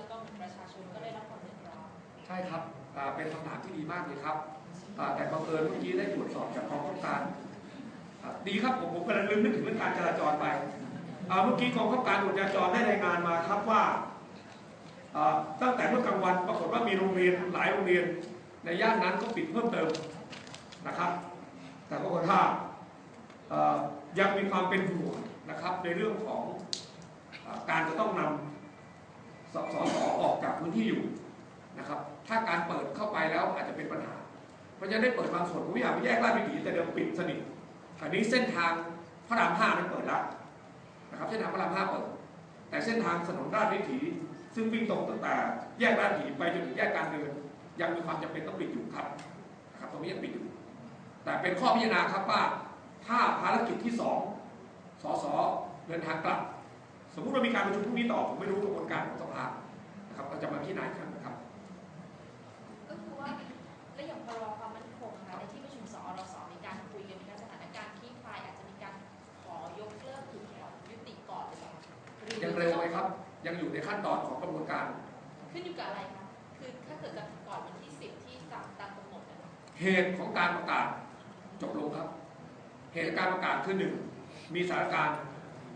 แล้วก็เหมือนประชาชนก็ได้รับความเดือดร้อนใช่ครับเป็นคำถามที่ดีมากเลยครับอ่าแต่บังเอิญเมื่อกี้ได้ตรวจสอบจากกองข้าการดีครับผมผมกำลังลืมนึกถึงเรื่องการจราจรไปเมื่อกี้กองข้าการตรวจจราจรได้รายงานมาครับว่าตั้งแต่เมื่อกลางวันปรากฏว่ามีโรงเรียนหลายโรงเรียนในย่านนั้นก็ปิดเพิ่มเติมนะครับ แต่ปรากฏว่ายังมีความเป็นห่วงนะครับในเรื่องของอการจะต้องนำสสสออกจาก พื้นที่อยู่นะครับ ถ้าการเปิดเข้าไปแล้วอาจจะเป็นปัญหา เพราะฉะนั้นได้เปิดบางส่วนผมอยากไปแยกราชวิถีแต่เดิมปิดสนิทอันนี้เส้นทางพระรามห้านั้นเปิดแล้วนะครับเส้นทางพระรามห้าเปิด แต่เส้นทางถนนราชวิถี ซึ่งวิ่งตรงตั้งแต่แยกราชวิถีไปจนถึงแยกการเดิน ยังมีความจำเป็นต้องปิดอยู่ครับนะครับตรงนี้ยังปิดอยู่ แต่เป็นข้อพิจารณาครับว่าถ้าภารกิจที่สองสสเดินทางกลับ สมมุติว่ามีการประชุมพรุ่งนี้ต่อผมไม่รู้กระบวนการของสภา เราจะมาพิจารณาอีกครั้งนะครับ ก็คือว่าและอย่างพรความมั่นคงนะคะในที่ประชุมสอรสมีการคุยกันมีการสถานการณ์ที่คลายอาจจะมีการขอยกเลิกหรือขอยุติก่อนหรือเปล่าหรือยังเร็วไหมครับ ยังอยู่ในขั้นตอนของกระบวนการ ขึ้นอยู่กับอะไรคะคือถ้าเกิดจะก่อนวันที่10ที่ตามตามกำหนดนะคะเหตุของการประกาศจบลงครับ เหตุการประกาศคือหนึ่งมีสถานการณ์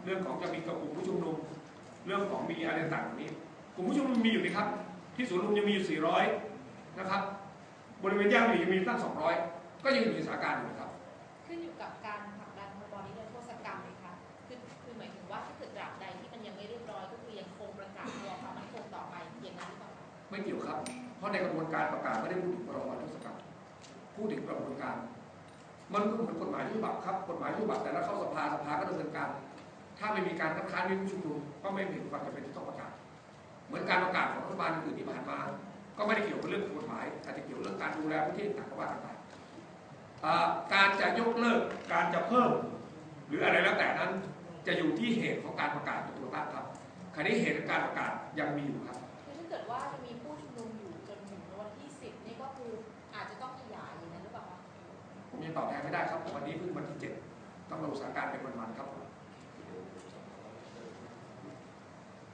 เรื่องของจะมีกลุ่มผู้ชุมนุม เรื่องของมีอะไรต่างๆเหล่านี้ กลุ่มผู้ชุมนุมมีอยู่นะครับ ที่สวนลุมยังมีอยู่ 400 นะครับ บริเวณแยกมียังมีตั้ง 200 ก็ยังอยู่ในสถานการณ์อยู่นะครับ ขึ้นอยู่กับการผลักดันพรบนิรโทษกรรมไหมคะคือคือหมายถึงว่าถ้าเกิดตราบใดที่มันยังไม่เรียบร้อยก็คือยังคงประกาศพรบความมั่นคงต่อไปอย่างนั้นหรือเปล่าคะไม่เกี่ยวครับ เพราะในกระบวนการประกาศไม่ได้พูดถึงพรบทุศกรรมพูดถึงกระบวนการ มันก็เหมือนกฎหมายทุกฉบับครับ กฎหมายทุกฉบับแต่ละเข้าสภาสภาก็ดำเนินการ ถ้าไม่มีการคัดค้านมีผู้ชุมนุมก็ไม่เห็นความจำเป็นที่ต้องประกาศ เหมือนการประกาศของรัฐบาลอื่นที่ผ่านมา ก็ไม่ได้เกี่ยวกับเรื่องกฎหมายอาจจะเกี่ยวเรื่องการดูแลพื้นที่ต่างๆก็ว่ากันไปอ่าการจะยกเลิกการจะเพิ่ม หรืออะไรแล้วแต่นั้น จะอยู่ที่เหตุของการประกาศตัวตั้งครับคราวนี้เหตุของการประกาศยังมีอยู่ครับคือถ้าเกิดว่าจะมีผู้ชุมนุมอยู่จนถึงวันที่ 10 นี่ก็คืออาจจะต้องขยายอย่างนั้นหรือเปล่าคะผมยังตอบแทนไม่ได้ครับวันนี้เพิ่งวันที่เจ็ดต้องดูสถานการณ์เป็นวันๆครับผม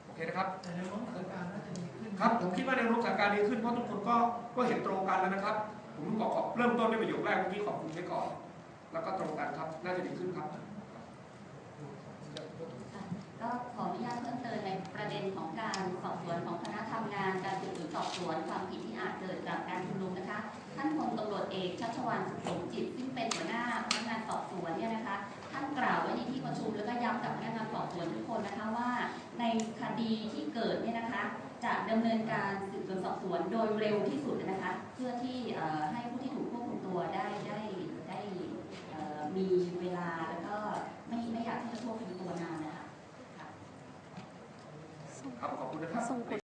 โอเคนะครับแต่ในโน้มสถานการณ์น่าจะดีขึ้นครับผมคิดว่าแนวโน้มสถานการณ์ดีขึ้นเพราะทุกคนก็ก็เห็นตรงกันแล้วนะครับ ผมบอกขอเริ่มต้นด้วยประโยคแรกเมื่อกี้ขอบคุณไว้ก่อน แล้วก็ตรงกันครับ น่าจะดีขึ้นครับก็ขออนุญาตเพิ่มเติมในประเด็นของการสอบสวนของคณะทำงานการสืบสวนสอบสวนความผิดที่อาจเกิดจากการชุมนุมนะคะ ท่านพลตำรวจเอกชัชวานสุขสมจิต ซึ่งเป็นหัวหน้าพนักงานสอบสวนเนี่ยนะคะ ท่านกล่าวไว้ในที่ประชุมแล้วก็ย้ำกับพนักงานสอบสวนทุกคนนะคะว่า คดีที่เกิดเนี่ยนะคะจะดำเนินการสืบสวนสอบสวนโดยเร็วที่สุดนะคะ เพื่อที่